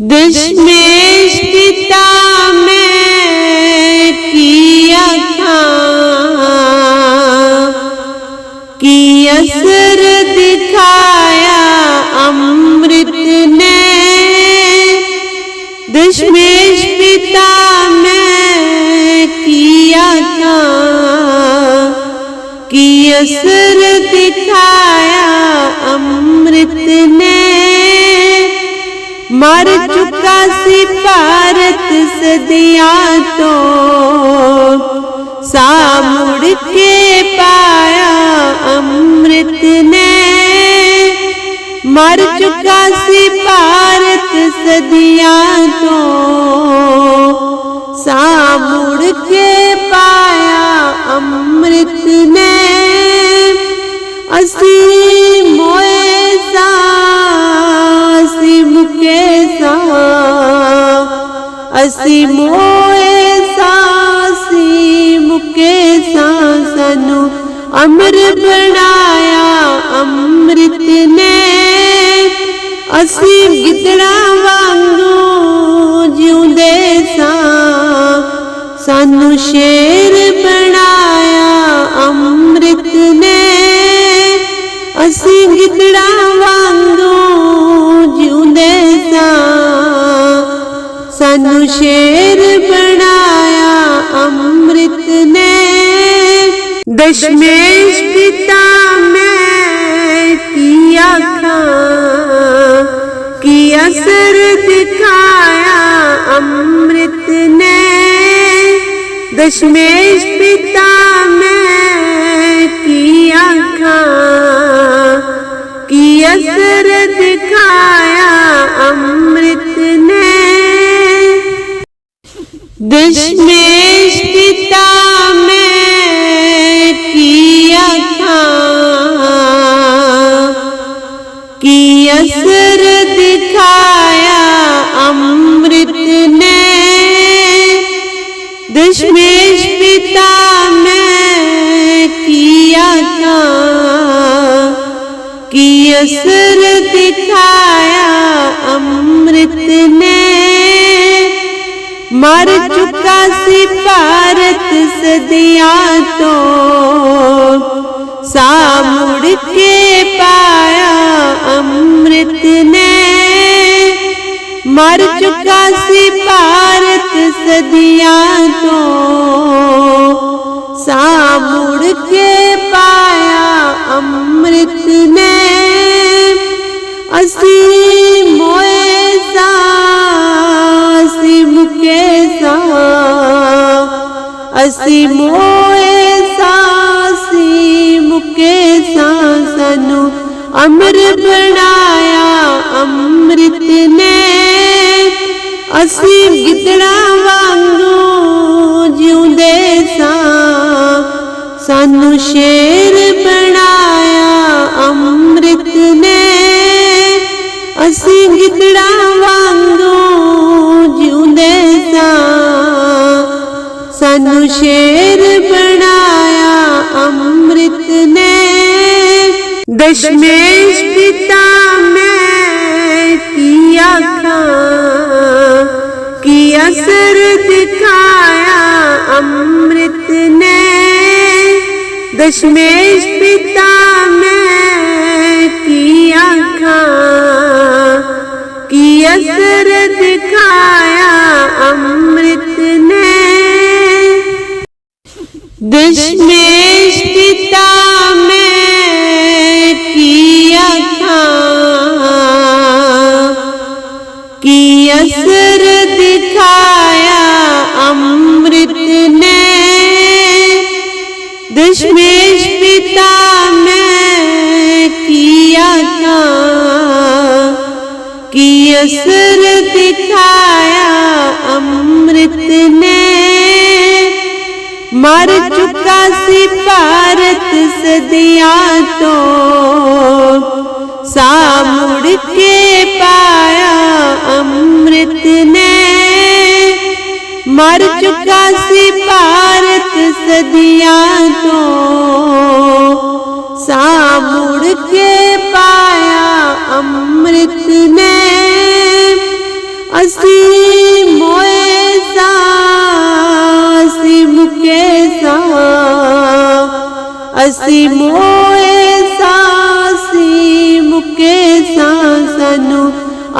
दशमेश पिता में किया था, कि असर दिखाया अमृत ने। दशमेश पिता में किया था, कि असर दिखाया अमृत ने। मर चुका भारत सदिया तो सामुड़ के पाया अमृत ने। मर चुका भारत सदिया तो सामुड़ के पाया अमृत ने। असी मोय ਅਸੀਂ ਮੋਏ ਸਾ ਅਸੀਂ ਮੁਕੇ ਸਾ ਸਾਨੂੰ ਅਮਰ ਬਣਾਇਆ, ਅੰਮ੍ਰਿਤ ਨੇ। ਅਸੀਂ ਗਿੱਦੜਾਂ ਵਾਂਗੂ ਜਿਉਂਦੇ ਸਾਂ। ਸਾਨੂੰ ਸ਼ੇਰ ਬਣਾਇਆ, ਅੰਮ੍ਰਿਤ ਨੇ। ਅਸੀਂ ਗਿੱਦੜਾਂ ਵਾਂਗੂ ਜਿਉਂਦੇ ਸਾਂ। शेर बनाया अमृत ने। दशमेश पिता में किया खां की असर दिखाया अमृत ने। दशमेश पिता में किया खां की असर देश पिता में किया था। कि असर दिखाया अमृत ने। दशमेश पिता में किया था। कि असर मर चुका भारत सदिया तो सामुड़ के पाया अमृत ने। मर चुका भारत सदिया तो सामुड़ के पाया अमृत ने। असी ਅਸੀਂ ਮੋਏ ਸਾ ਅਸੀਂ ਮੁਕੇ ਸਾ ਸਾਨੂੰ ਅਮਰ ਬਣਾਇਆ ਅੰਮ੍ਰਿਤ ਨੇ। ਅਸੀਂ ਗਿੱਦੜਾਂ ਵਾਂਗੂ ਜਿਉਂਦੇ ਸਾਂ ਸਾਨੂੰ ਸ਼ੇਰ ਬਣਾਇਆ ਅੰਮ੍ਰਿਤ ਨੇ। ਅਸੀਂ ਗਿੱਦੜਾਂ तुम शेर बनाया अमृत ने। दशमेश पिता में किया खां किया सर दिखाया अमृत ने। दशमेश पिता में किया खां किया सर दिखाया अमृत दुश्मेश पिता मैं किया था, कि असर दिखाया अमृत ने। दुश्मेश पिता मैं किया था, कि असर दिखाया अमृत ने। मर चुका सी भारत सदिया तो सामुड़ के पाया अमृत ने। मर चुका सी भारत सदिया तो सामुड़ के पाया अमृत ने। असी मोए सा ਸਾ। ਅਸੀਂ ਮੋਏ ਸਾ, ਅਸੀਂ ਮੁਕੇ ਸਾਂ। ਸਾਨੂੰ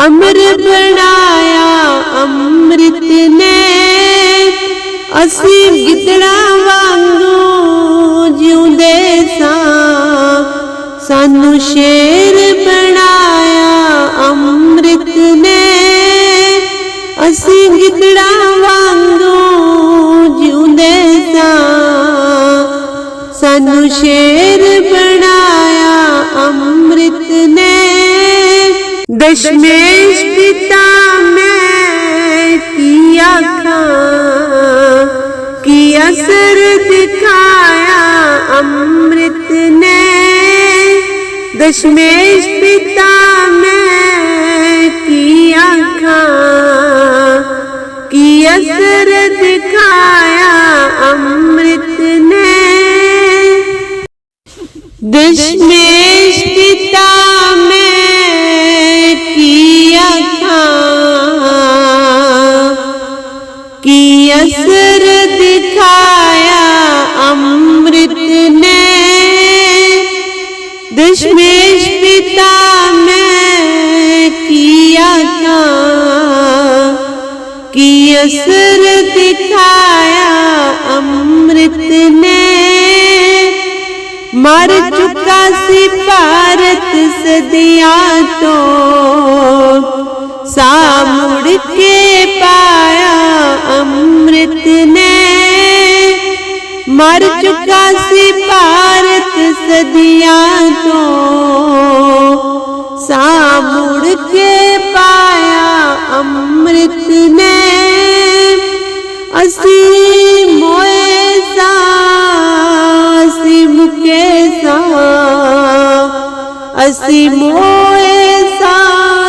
ਅਮਰ ਬਣਾਇਆ, ਅੰਮ੍ਰਿਤ ਨੇ। ਅਸੀਂ ਗਿੱਦੜਾਂ ਵਾਂਗੂ ਜਿਉਂਦੇ ਸਾਂ। ਸਾਨੂੰ ਸ਼ੇਰ ਬਣਾਇਆ, ਅੰਮ੍ਰਿਤ ਨੇ। ਅਸੀਂ ਗਿੱਦੜਾਂ ਵਾਂਗੂ जैसा शेर बनाया अमृत ने। दशमेश पिता में किया था किया सर दिखाया अमृत ने। दशमेश पिता में किया खां किया सर दिखाया दशमेष्टिता में किया था, की असर दिखाया अमृत ने। दशमेश पिता में किया था, की असर दिखाया अमृत ने। मर चुका भारत सदिया तो। सामुड़ के पाया अमृत ने। मर चुका भारत सदिया तो। सामुड़ के पाया अमृत ने। ਅਸੀਂ ਮੋਏ ਸਾ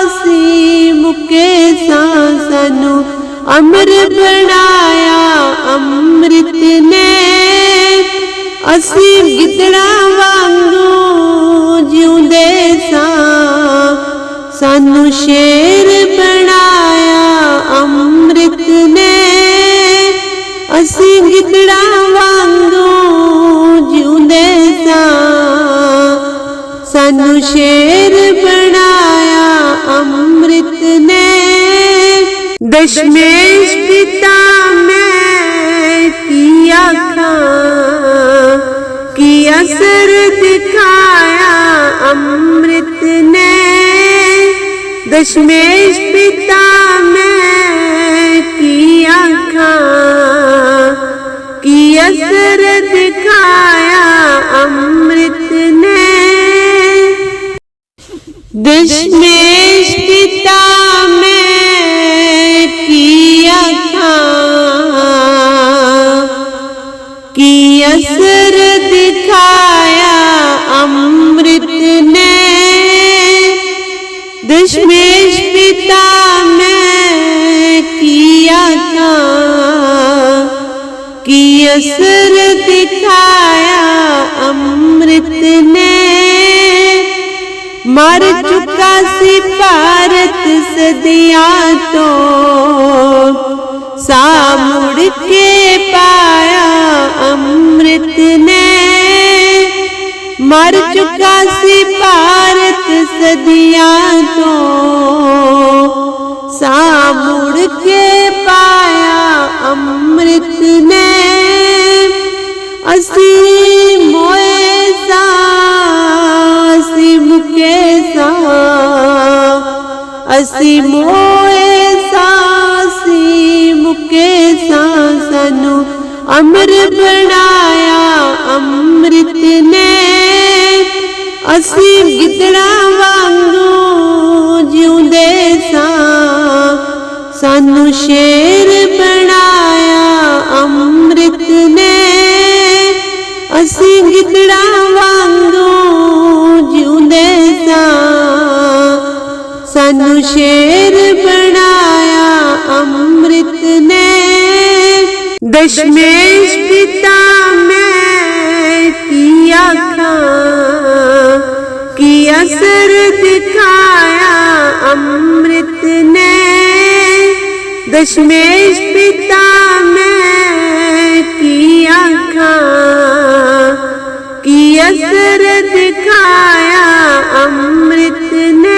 ਅਸੀਂ ਮੁਕੇ ਸਾ ਸਾਨੂੰ ਅਮਰ ਬਣਾਇਆ, ਅੰਮ੍ਰਿਤ ਨੇ। ਅਸੀਂ ਗਿੱਦੜਾਂ ਵਾਂਗੂ ਜਿਉਂਦੇ ਸਾਂ। ਸਾਨੂੰ ਸ਼ੇਰ ਬਣਾਇਆ, ਅੰਮ੍ਰਿਤ ਨੇ। ਅਸੀਂ ਗਿੱਦੜਾਂ ਵਾਂਗੂ ਜਿਉਂਦੇ ਸਾਂ। सानू शेर बनाया अमृत ने। दशमेश पिता मैं किया किया सर दिखाया अमृत ने। दशमेश पिता असर दिखाया अमृत ने। दशमेश पिता में किया था। कि असर दिखाया अमृत ने। मर चुका सी भारत सदिया तो। सामुड़ के पास अमृत ने मर चुका सी भारत सदिया तो सामुड़ के पाया अमृत ने। असी मोए सासी मुके सा। असी मोए सा ਬਣਾਇਆ ਅੰਮ੍ਰਿਤ ਨੇ। ਅਸੀਂ ਗਿੱਦੜਾਂ ਵਾਂਗੂ ਜਿਉਂਦੇ ਸਾਂ। ਸਾਨੂੰ ਸ਼ੇਰ ਬਣਾਇਆ ਅੰਮ੍ਰਿਤ ਨੇ। ਅਸੀਂ ਗਿੱਦੜਾਂ ਵਾਂਗੂ ਜਿਉਂਦੇ ਸਾਂ। ਸਾਨੂੰ ਸ਼ੇਰ ਬਣਾਇਆ ਅੰਮ੍ਰਿਤ ਨੇ। दशमेश पिता मैं किया खां की असर दिखाया अमृत ने। दशमेश पिता मैं किया खां की असर दिखाया अमृत ने।